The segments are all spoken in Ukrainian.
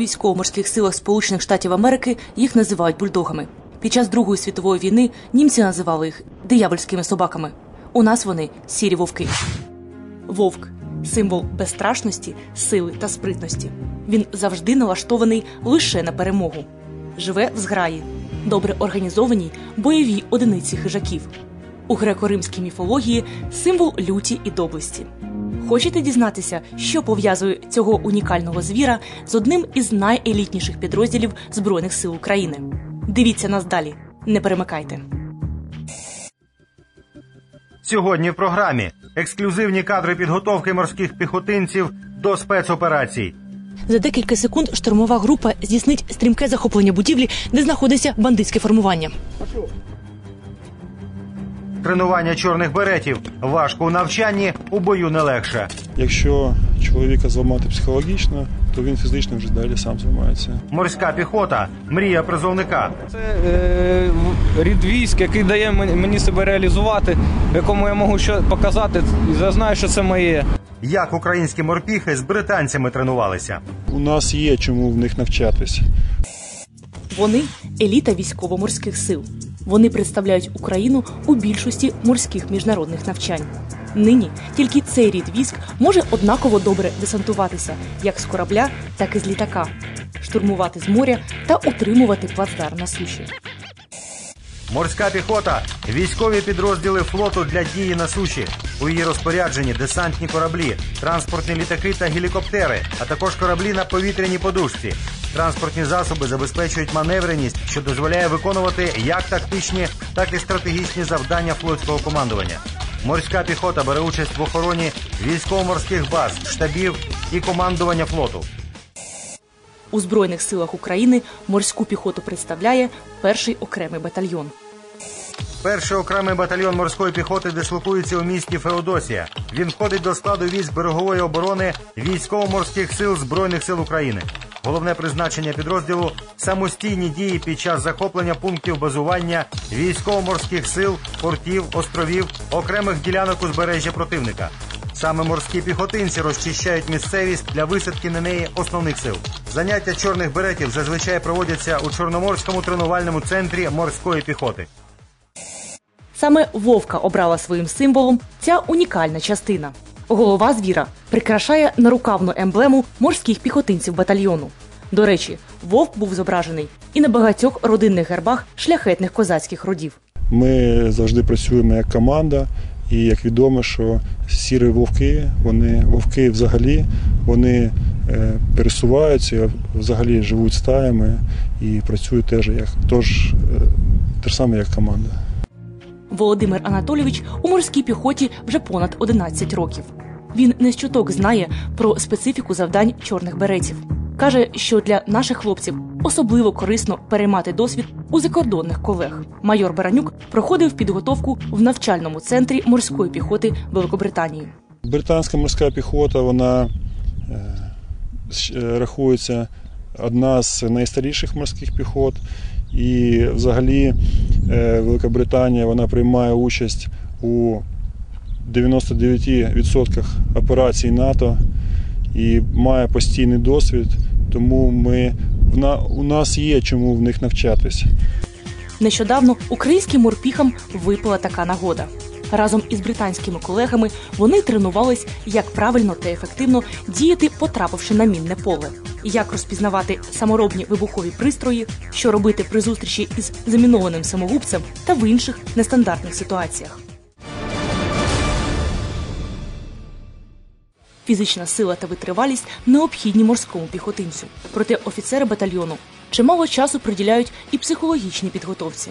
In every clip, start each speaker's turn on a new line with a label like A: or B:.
A: Військово-морських силах Сполучених Штатів Америки їх називають бульдогами. Під час Другої світової війни німці називали їх диявольськими собаками. У нас вони сірі вовки. Вовк символ безстрашності, сили та спритності. Він завжди налаштований лише на перемогу. Живе в зграї, добре організованій бойовій одиниці хижаків. У греко-римській міфології символ люті і доблесті. Хочете дізнатися, що пов'язує цього унікального звіра з одним із найелітніших підрозділів Збройних сил України? Дивіться нас далі. Не перемикайте.
B: Сьогодні в програмі ексклюзивні кадри підготовки морських піхотинців до спецоперацій.
A: За декілька секунд штурмова група здійснить стрімке захоплення будівлі, де знаходиться бандитське формування.
B: Тренування чорних беретів важко у навчанні, у бою не легше.
C: Якщо чоловіка зламати психологічно, то він фізично вже далі сам зламається.
B: Морська піхота мрія призовника.
D: Це е, рід військ, який дає мені себе реалізувати, якому я можу що показати, і я знаю, що це моє.
B: Як українські морпіхи з британцями тренувалися.
C: У нас є чому в них навчатись.
A: Вони еліта військово-морських сил. Вони представляють Україну у більшості морських міжнародних навчань. Нині тільки цей рід військ може однаково добре десантуватися як з корабля, так і з літака, штурмувати з моря та утримувати плацдарм на суші.
B: Морська піхота військові підрозділи флоту для дії на суші. У її розпорядженні десантні кораблі, транспортні літаки та гелікоптери, а також кораблі на повітряній подушці. Транспортні засоби забезпечують маневреність, що дозволяє виконувати як тактичні, так і стратегічні завдання флотського командування. Морська піхота бере участь в охороні військово-морських баз, штабів і командування флоту.
A: У Збройних силах України морську піхоту представляє перший окремий батальйон.
B: Перший окремий батальйон морської піхоти дислокується у місті Феодосія. Він входить до складу військ берегової оборони військово-морських сил Збройних сил України. Головне призначення підрозділу самостійні дії під час захоплення пунктів базування військово-морських сил, портів, островів, окремих ділянок узбережжя противника. Саме морські піхотинці розчищають місцевість для висадки на неї основних сил. Заняття чорних беретів зазвичай проводяться у Чорноморському тренувальному центрі морської піхоти.
A: Саме вовка обрала своїм символом ця унікальна частина. Голова звіра прикрашає нарукавну емблему морських піхотинців батальйону. До речі, вовк був зображений і на багатьох родинних гербах шляхетних козацьких родів.
C: Ми завжди працюємо як команда, і як відомо, що сірі вовки, вони вовки взагалі вони е, пересуваються, взагалі живуть стаями і працюють теж як тож, е, те ж саме як команда.
A: Володимир Анатолійович у морській піхоті вже понад 11 років. Він не з чуток знає про специфіку завдань чорних беретів. Каже, що для наших хлопців особливо корисно переймати досвід у закордонних колег. Майор Баранюк проходив підготовку в навчальному центрі морської піхоти Великобританії.
C: Британська морська піхота, вона е, е, рахується одна з найстаріших морських піхот. І взагалі е, Велика Британія вона приймає участь у 99% операцій НАТО і має постійний досвід. Тому ми, у нас є чому в них навчатися.
A: Нещодавно українським морпіхам випала така нагода. Разом із британськими колегами вони тренувались, як правильно та ефективно діяти, потрапивши на мінне поле, як розпізнавати саморобні вибухові пристрої, що робити при зустрічі із замінованим самогубцем та в інших нестандартних ситуаціях. Фізична сила та витривалість необхідні морському піхотинцю. Проте офіцери батальйону чимало часу приділяють і психологічній підготовці.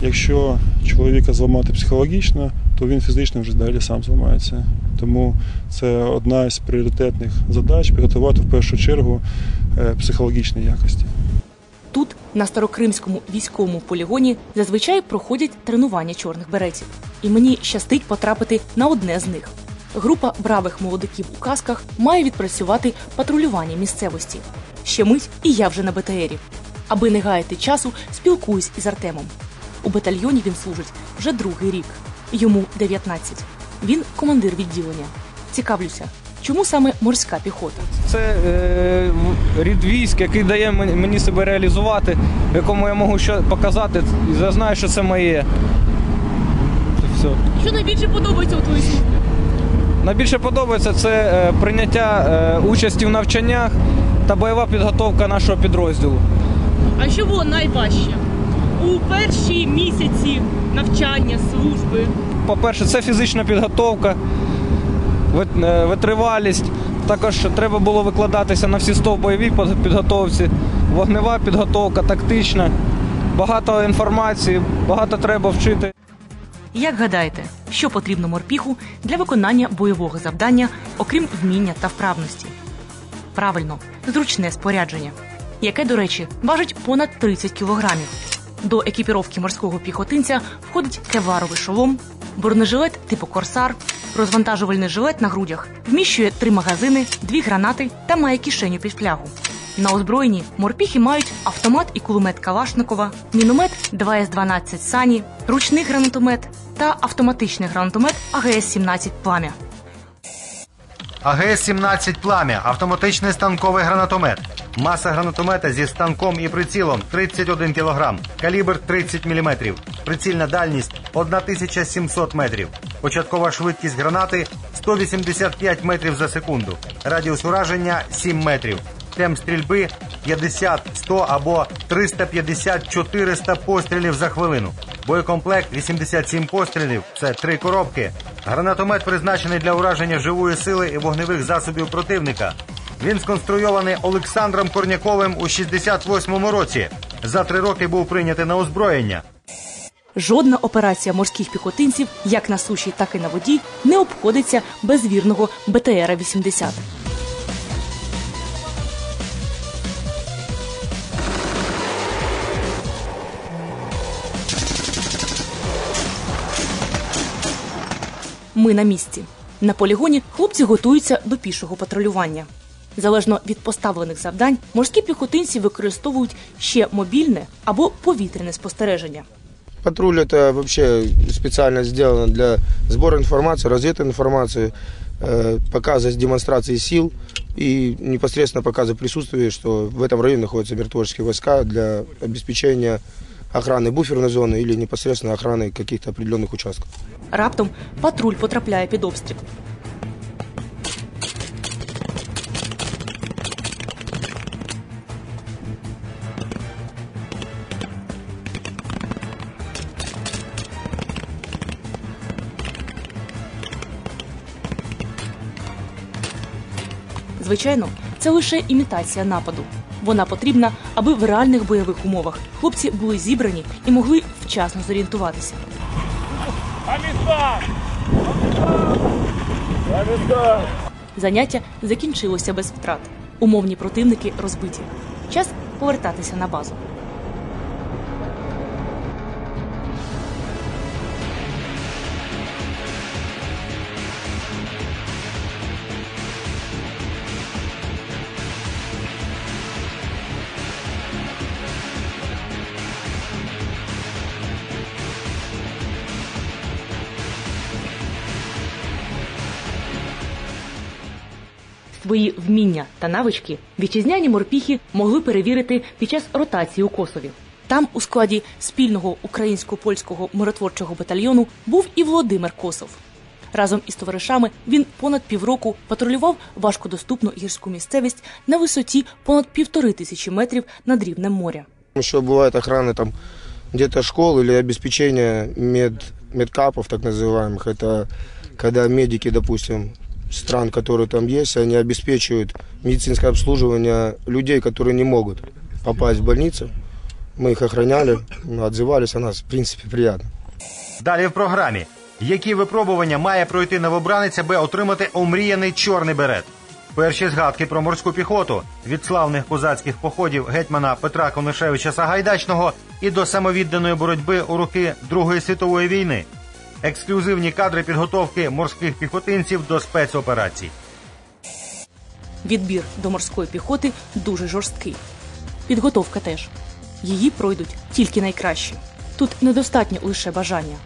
C: Якщо чоловіка зламати психологічно, то він фізично вже далі сам зламається. Тому це одна з пріоритетних задач підготувати в першу чергу е, психологічні якості.
A: Тут, на старокримському військовому полігоні, зазвичай проходять тренування чорних беретів. І мені щастить потрапити на одне з них. Група бравих молодиків у касках має відпрацювати патрулювання місцевості. Ще мить, і я вже на БТРі. Аби не гаяти часу, спілкуюсь із Артемом. У батальйоні він служить вже другий рік. Йому 19. Він командир відділення. Цікавлюся, Чому саме морська піхота?
D: Це е, рід військ, який дає мені себе реалізувати, якому я можу що показати, і я знаю, що це моє. Це все.
A: Що найбільше подобається у твоїй службі?
D: Найбільше подобається це е, прийняття е, участі в навчаннях та бойова підготовка нашого підрозділу.
E: А що було найважче? У перші місяці навчання, служби.
D: По-перше, це фізична підготовка, е, витривалість. Також треба було викладатися на всі 100 в бойовій підготовці, вогнева підготовка, тактична. Багато інформації, багато треба вчити.
A: Як гадаєте, що потрібно морпіху для виконання бойового завдання, окрім вміння та вправності? Правильно, зручне спорядження, яке, до речі, важить понад 30 кілограмів. До екіпіровки морського піхотинця входить кевларовий шолом, бронежилет типу корсар, розвантажувальний жилет на грудях, вміщує три магазини, дві гранати та має кишеню під флягу. На озброєнні морпіхи мають автомат і кулемет Калашникова, міномет 2С-12 Сані, ручний гранатомет та автоматичний гранатомет АГС-17 Пламя.
B: АГС-17 «Пламя» – автоматичний станковий гранатомет. Маса гранатомета зі станком і прицілом 31 кг, калібр 30 мм, прицільна дальність 1700 метрів. Початкова швидкість гранати 185 метрів за секунду, радіус ураження 7 метрів. Темп стрільби 50, 100 або 350-400 пострілів за хвилину. Боєкомплект 87 пострілів це три коробки. Гранатомет призначений для ураження живої сили і вогневих засобів противника. Він сконструйований Олександром Корняковим у 68-му році. За три роки був прийнятий на озброєння.
A: Жодна операція морських піхотинців, як на суші, так і на воді, не обходиться без вірного БТРа-80. Ми на місці. На полігоні хлопці готуються до пішого патрулювання. Залежно від поставлених завдань, морські піхотинці використовують ще мобільне або повітряне спостереження.
F: Патруль это вообще специально сделано для сбора информации, разведки информации, э, показа демонстрации сил и непосредственно показа присутствия, что в этом районе находятся миротворческие войска для обеспечения охраны буферной зоны или непосредственно охраны каких-то определенных участков.
A: Раптом патруль потрапляє під обстріл. Звичайно, це лише імітація нападу. Вона потрібна, аби в реальних бойових умовах хлопці були зібрані і могли вчасно зорієнтуватися. Заняття закінчилося без втрат. Умовні противники розбиті. Час повертатися на базу. Свої вміння та навички вітчизняні морпіхи могли перевірити під час ротації у Косові. Там, у складі спільного українсько-польського миротворчого батальйону, був і Володимир Косов. Разом із товаришами він понад півроку патрулював важкодоступну гірську місцевість на висоті понад півтори тисячі метрів над рівнем моря.
F: Еще бывает охрана там где-то школ или обеспечение мед, медкапов, так называемых. Это когда медики, допустим, стран, которые там есть, они обеспечивают медицинское обслуживание людей, которые не могут попасть в больницу. Мы их охраняли, ну, отзывались о нас, в принципе, приятно.
B: Далі в програмі. Які випробування має пройти новобранець, аби отримати омріяний чорний берет? Перші згадки про морську піхоту від славних козацьких походів гетьмана Петра Конишевича Сагайдачного і до самовідданої боротьби у роки Другої світової війни. Ексклюзивні кадри підготовки морських піхотинців до спецоперацій.
A: Відбір до морської піхоти дуже жорсткий. Підготовка теж. Її пройдуть тільки найкращі. Тут недостатньо лише бажання.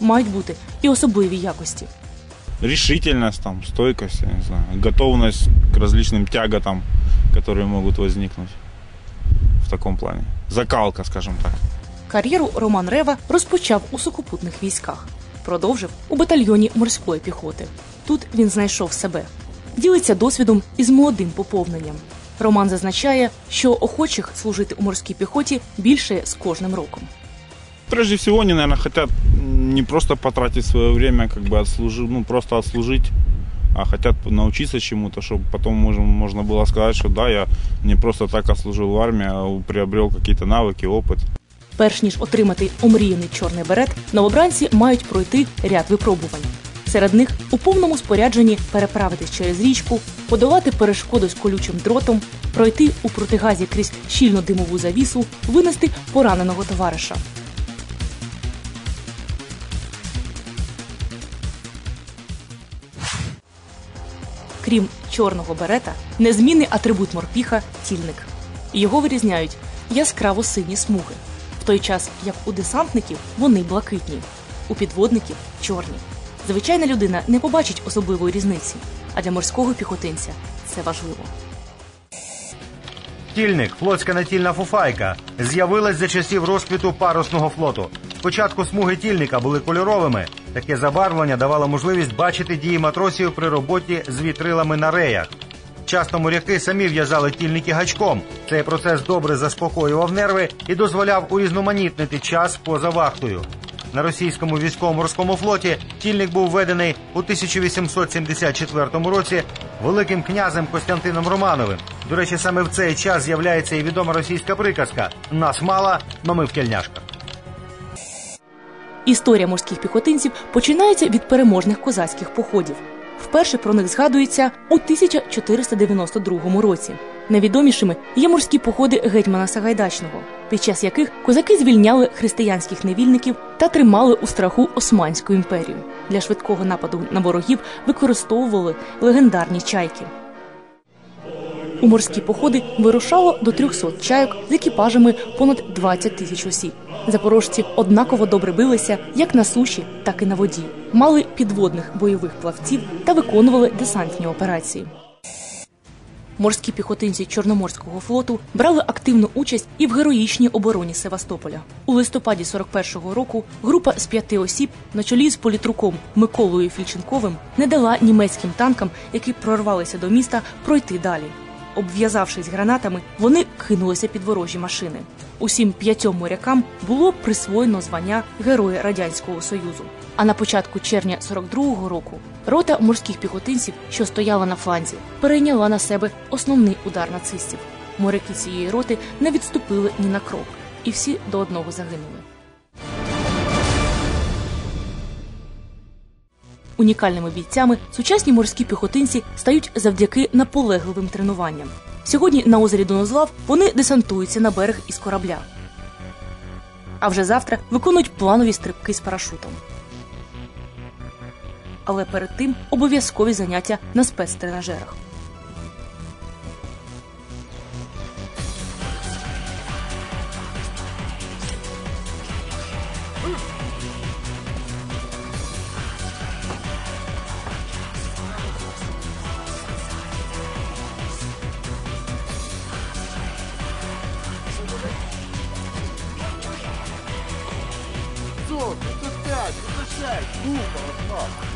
A: Мають бути і особливі якості.
G: решительность, там, стойкость, я не знаю, готовность к различным тяготам, которые могут возникнуть в таком плане. Закалка, скажем так.
A: Кар'єру Роман Рева розпочав у сухопутних військах, продовжив у батальйоні морської піхоти. Тут він знайшов себе, ділиться досвідом із молодим поповненням. Роман зазначає, що охочих служити у морській піхоті більше з кожним роком.
G: Прежде всего, они, наверное, хотят не просто потратить свое время, как бы отслужить, ну, просто отслужить, а хотят научиться чему-то, чтобы потом можно, можно было сказать, что да, я не просто так отслужил в армии, а приобрел какие-то навыки, опыт.
A: Перш ніж отримати омріяний чорний берет, новобранці мають пройти ряд випробувань. Серед них у повному спорядженні переправитись через річку, подолати перешкоду з колючим дротом, пройти у протигазі крізь щільну димову завісу, винести пораненого товариша. Крім чорного берета, незмінний атрибут морпіха тільник. Його вирізняють яскраво сині смуги, той час як у десантників вони блакитні, у підводників чорні. Звичайна людина не побачить особливої різниці, а для морського піхотинця це важливо.
B: Тільник, флотська натільна фуфайка, з'явилась за часів розквіту парусного флоту. Спочатку смуги тільника були кольоровими. Таке забарвлення давало можливість бачити дії матросів при роботі з вітрилами на реях. Часто моряки самі в'язали тільники гачком. Цей процес добре заспокоював нерви і дозволяв урізноманітнити час поза вахтою. На російському військово-морському флоті тільник був введений у 1874 році великим князем Костянтином Романовим. До речі, саме в цей час з'являється і відома російська приказка Нас мало, но ми в тельняшках.
A: Історія морських піхотинців починається від переможних козацьких походів. Вперше про них згадується у 1492 році. Найвідомішими є морські походи гетьмана Сагайдачного, під час яких козаки звільняли християнських невільників та тримали у страху Османську імперію. Для швидкого нападу на ворогів використовували легендарні чайки. У морські походи вирушало до 300 чайок з екіпажами понад 20 тисяч осіб. Запорожці однаково добре билися як на суші, так і на воді, мали підводних бойових плавців та виконували десантні операції. Морські піхотинці Чорноморського флоту брали активну участь і в героїчній обороні Севастополя. У листопаді 41-го року група з п'яти осіб на чолі з політруком Миколою Фільченковим не дала німецьким танкам, які прорвалися до міста, пройти далі. Обв'язавшись гранатами, вони кинулися під ворожі машини. Усім п'ятьом морякам було присвоєно звання Героя Радянського Союзу. А на початку червня 42-го року рота морських піхотинців, що стояла на фланзі, перейняла на себе основний удар нацистів. Моряки цієї роти не відступили ні на крок, і всі до одного загинули. Унікальними бійцями сучасні морські піхотинці стають завдяки наполегливим тренуванням. Сьогодні на озері Донозлав вони десантуються на берег із корабля. А вже завтра виконують планові стрибки з парашутом. Але перед тим обов'язкові заняття на спецтренажерах.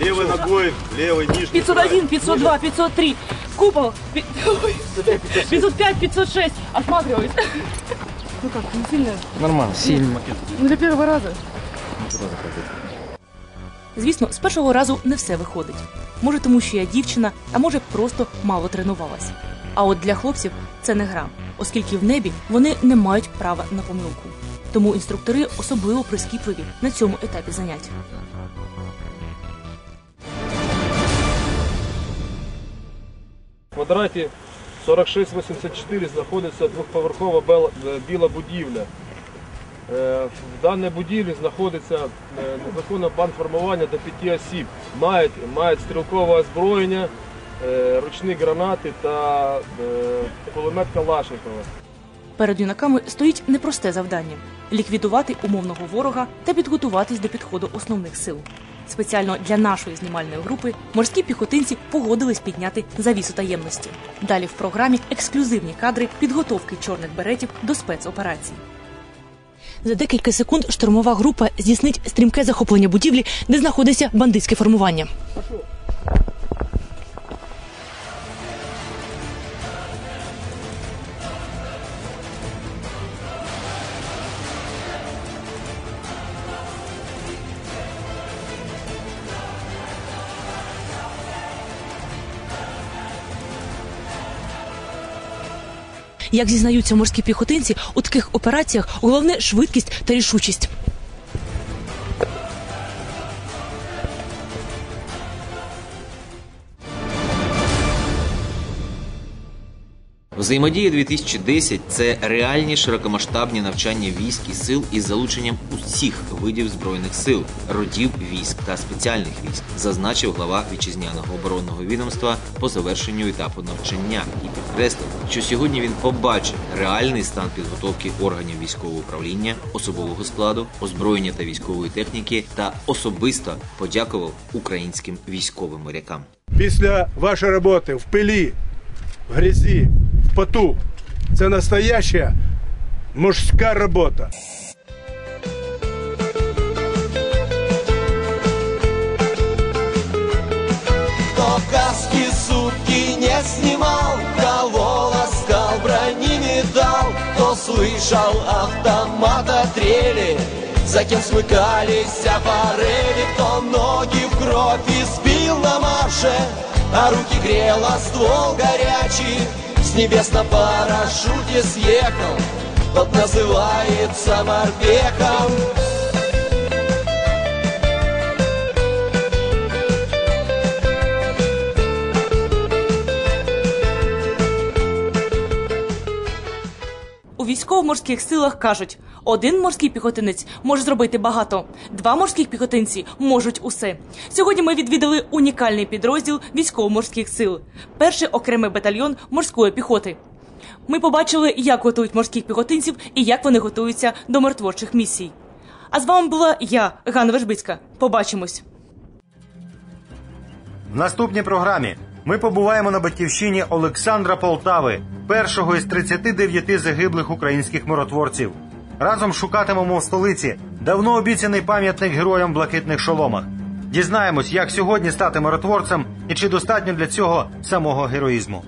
G: Левой ногой, левой нижней.
E: 501, 502, 503. Купол. Пи- Ой, 505, 506. Осматриваюсь. Ну как, не сильно?
D: Нормально, сильно.
E: Ну для первого раза.
A: Звісно, з першого разу не все виходить. Може, тому що я дівчина, а може, просто мало тренувалась. А от для хлопців це не гра, оскільки в небі вони не мають права на помилку. Тому інструктори особливо прискіпливі на цьому етапі занять.
H: Квадраті 4684 знаходиться двохповерхова е, біла будівля. Е, В даній будівлі знаходиться е, незаконне бандформування до п'яти осіб. Мають, мають стрілкове озброєння, ручні гранати та кулемет Калашникова.
A: Перед юнаками стоїть непросте завдання ліквідувати умовного ворога та підготуватись до підходу основних сил. Спеціально для нашої знімальної групи морські піхотинці погодились підняти завісу таємності. Далі в програмі ексклюзивні кадри підготовки чорних беретів до спецоперації. За декілька секунд штурмова група здійснить стрімке захоплення будівлі, де знаходиться бандитське формування. Як зізнаються морські піхотинці, у таких операціях головне швидкість та рішучість.
I: Взаємодія 2010 – це реальні широкомасштабні навчання військ і сил із залученням усіх видів збройних сил, родів військ та спеціальних військ, зазначив глава вітчизняного оборонного відомства по завершенню етапу навчання і підкреслив, що сьогодні він побачив реальний стан підготовки органів військового управління, особового складу, озброєння та військової техніки та особисто подякував українським військовим морякам.
J: після вашої роботи в пилі, в грязі, поту. Це настояща мужська робота.
K: Кто каски сутки не снимал, кого ласкал, брони не дал, кто слышал автомата трели, за кем смыкались форели, кто ноги в кровь избил на марше, а руки грела ствол горячий, небес на парашюте съехал, тот называется морпехом.
A: Військово-морських силах кажуть, один морський піхотинець може зробити багато, два морських піхотинці можуть усе. Сьогодні ми відвідали унікальний підрозділ військово-морських сил, перший окремий батальйон морської піхоти. Ми побачили, як готують морських піхотинців і як вони готуються до миротворчих місій. А з вами була я, Ганна Вежбицька. Побачимось.
B: В наступній програмі ми побуваємо на батьківщині Олександра Полтави, першого із 39 загиблих українських миротворців. Разом шукатимемо в столиці давно обіцяний пам'ятник героям блакитних шоломах. Дізнаємось, як сьогодні стати миротворцем і чи достатньо для цього самого героїзму.